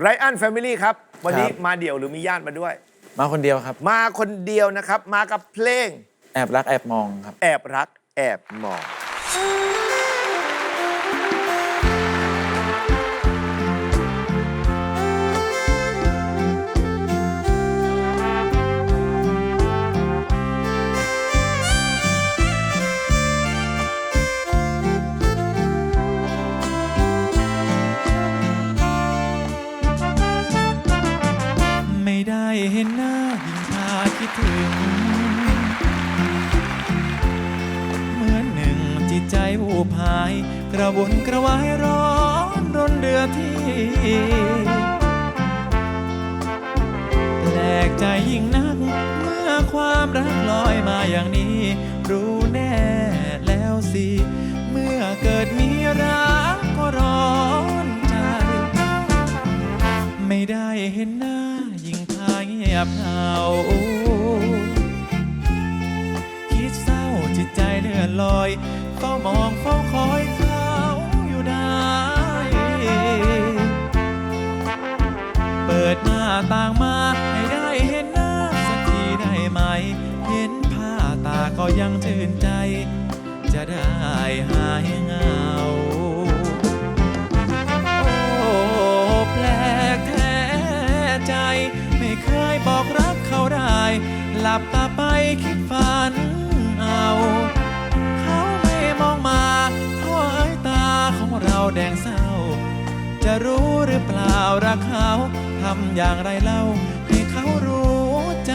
ไรอันแฟมิลี่ครับ วันนี้ครับมาเดี่ยวหรือมีญาติมาด้วย มาคนเดียวครับ มาคนเดียวนะครับ มากับเพลง แอบรักแอบมองครับ แอบรักแอบมอง ใจวูบหาย กระวนกระวายร้อนรนเรือที่แปลกใจยิ่งนัก เมื่อความรักลอยมาอย่างนี้ รู้แน่แล้วสิ เมื่อเกิดมีรักก็ร้อนใจ ไม่ได้เห็นหน้ายิ่งพาเงียบเหงาคิดเศร้าจิตใจเลื่อนลอย มองเฝ้าคอยเขาอยู่ได้ เปิดหน้าต่างมาให้ได้เห็นหน้าสักทีได้ไหม เห็นผ้าตาก็ยังชื่นใจ จะได้หายเหงา โอ้แปลกแท้ใจ ไม่เคยบอกรักเขาได้ หลับตาไปคิดฝันเอาเขา ดงเศร้า จะรู้หรือเปล่ารักเขาทำอย่างไรเล่า ให้เขารู้ใจ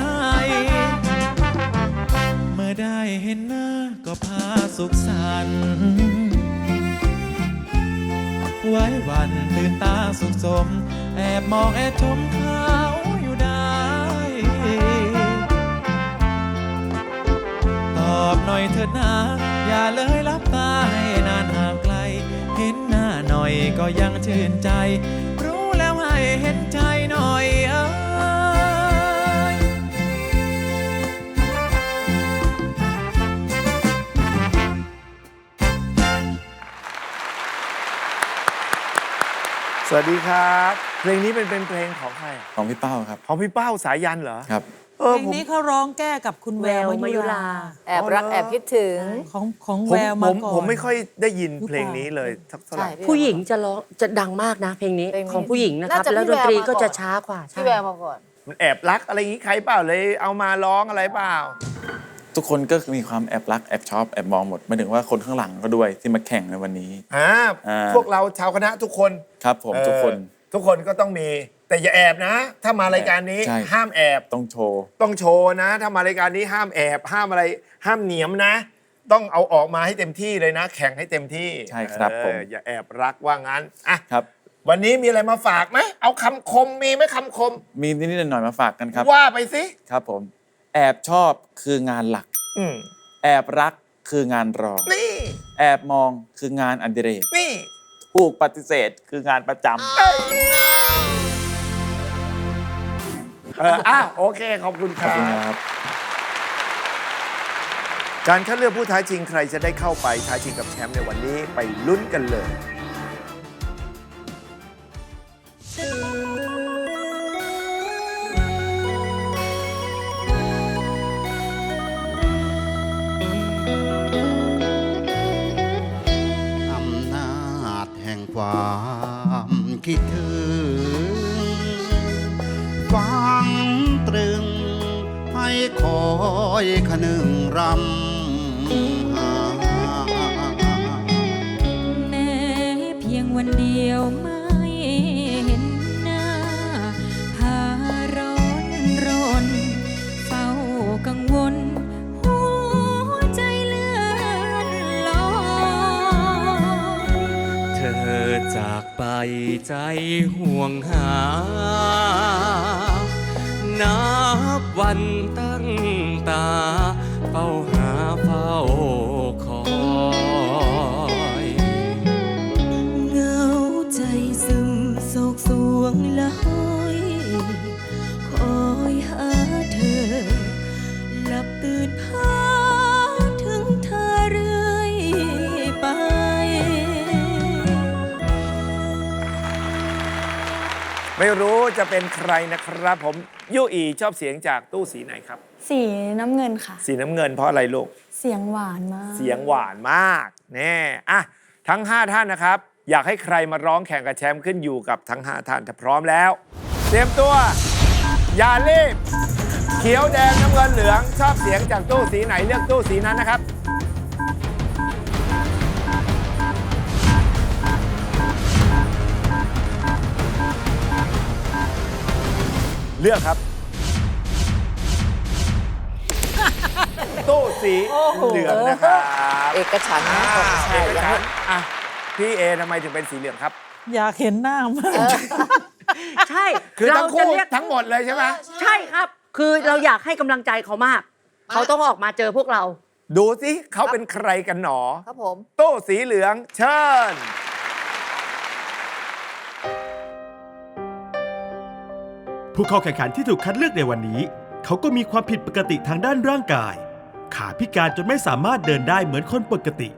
เมื่อได้เห็นหน้าก็พาสุขสันต์ไว้วันตื่นตาสุขสม แอบมองแอบชมเขาอยู่ได้ ตอบหน่อยเถิดนะ อย่าเลย ก็ยังชื่นใจ รู้แล้วให้เห็นใจหน่อยเอ้ยสวัสดีครับ เพลงนี้เป็นเป็นเพลงของใครอะของพี่เป้าครับ ของพี่เป้าสายันเหรอ ครับ เอเพอลงผม นี้เขาร้องแก้กับคุณแวแวววมามายุยุรารา แอบรักแอบคิดถึง ของของผมแววผมามก่อนผมไม่ค่อยได้ยินหรือเพลงนี้เลยสักเท่าไหร่ ใช่ ผู้หญิงจะร้องจะดังมากนะเพลงนี้เพลงนี้ของผู้หญิงนะครับน่าจะแล้วพี่ดนตรีแววมาก็ก่อนจะช้ากว่าใช่ พี่แววมาก่อน มันแอบรักอะไรอย่างนี้ใครเปล่าเลย เอามาร้องอะไรเปล่า ทุกคนก็มีความแอบรักแอบชอบแอบมองหมดหมายถึงว่าคนข้างหลังก็ด้วยที่มาแข่งในวันนี้ อ่า อ่า พวกเราชาวคณะทุกคนครับผมเออทุกคนทุกคนก็ต้องมี แต่อย่าแอบนะ ถ้ามารายการนี้ใช่ ห้ามแอบ ต้องโชว์ ต้องโชว์นะ ถ้ามารายการนี้ห้ามแอบ ห้ามอะไร ห้ามเหนียมนะ ต้องเอาออกมาให้เต็มที่เลยนะ แข่งให้เต็มที่ใช่ครับเออผม อย่าแอบรักว่างั้นอะครับ วันนี้มีอะไรมาฝากไหมเอาคำคมมีไหมคำคม มีนิดๆหน่อยๆมาฝากกันครับ ว่าไปสิครับผม แอบชอบคืองานหลัก อืมแอบรักคืองานรอง นี่ แอบมองคืองานอดิเรกนี่ ถูกปฏิเสธคืองานประจำ เอออะโอเค ขอบคุณคขอบรัคุณบ ครับ การคัดเลือกผู้ท้าชิงใครจะได้เข้าไปท้าชิงกับแชมป์ในวันนี้ไปลุ้นกันเลย อำนาจแห่งความคิดถึง คอยขนึงรำหาแม้เพียงวันเดียวไม่เห็นหน้า พาร้อนรน เฝ้ากังวล หัวใจเลื่อนลอยเธอจากไปใจห่วงหานับวั นตั้งตาเฝ้าหา ไม่รู้จะเป็นใครนะครับ ผมยูอีชอบเสียงจากตู้สีไหนครับ สีน้ำเงินค่ะ สีน้ำเงินเพราะอะไรลูก เสียงหวานมาก เสียงหวานมากแน่อะทั้ง 5 ท่านนะครับ อยากให้ใครมาร้องแข่งกับแชมป์ขึ้นอยู่กับทั้ง 5 ท่านถ้าพร้อมแล้ว เตรียมตัว อย่ารีบ เขียวแดงน้ำเงินเหลืองชอบเสียงจากตู้สีไหนเลือกตู้สีนั้นนะครับ เลือกครับ ตู้สีเหลืองนะครับเอกฉันท์นะอ่าใช่เอกอย่างฉันี้นท์อะพี่เอทำไมถึงเป็นสีเหลืองครับ อยากเห็นหน้ามากใช่คือเราทั้งจะคู่เรียกทั้งหมดเลยใช่ไหมใช่ครับ คือเราอยากให้กำลังใจเขามาก เขาต้องออกมาเจอพวกเรา ดูสิเขาเป็นใครกันหนอ ครับผม ตู้สีเหลืองเชิญ ผู้เข้าแข่งขันที่ถูกคัดเลือกในวันนี้ เขาก็มีความผิดปกติทางด้านร่างกาย ขาพิการจนไม่สามารถเดินได้เหมือนคนปกติ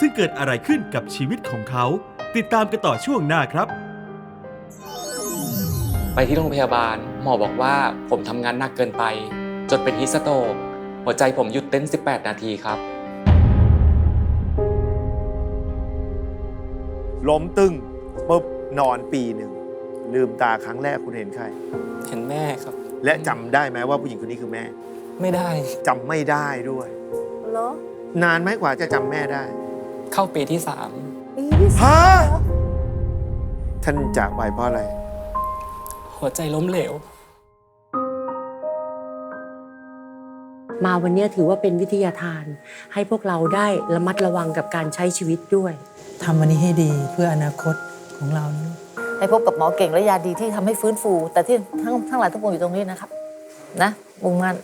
ซึ่งเกิดอะไรขึ้นกับชีวิตของเขา ติดตามกันต่อช่วงหน้าครับ ไปที่โรงพยาบาล หมอบอกว่าผมทำงานหนักเกินไป จนเป็นฮิสโตรกหัวใจผมหยุดเต้น 18 นาทีครับ ล้มตึงปุ๊บนอนปีหนึ่ง ลืมตาครั้งแรกคุณเห็นใคร เห็นแม่ครับ และจำได้ไหมว่าผู้หญิงคนนี้คือแม่ไม่ได้จำไม่ได้ด้วย เหรอนานไหมกว่าจะจำแม่ได้ เข้าปีที่ปีที่สาฮะมเหรอ ท่านจากไปเพราะอะไร3หัวใจล้มเหลว มาวันนี้ถือว่าเป็นวิทยาทาน ให้พวกเราได้ระมัดระวังกับการใช้ชีวิตด้วย ทำวันนี้ให้ดีเพื่ออนาคตของเรานะ ให้พบกับหมอเก่งและยาดีที่ทำให้ฟื้นฟู แต่ที่ทั้งทั้งหลายทุกคนอยู่ตรงนี้นะครับ นะมุ่งมั่น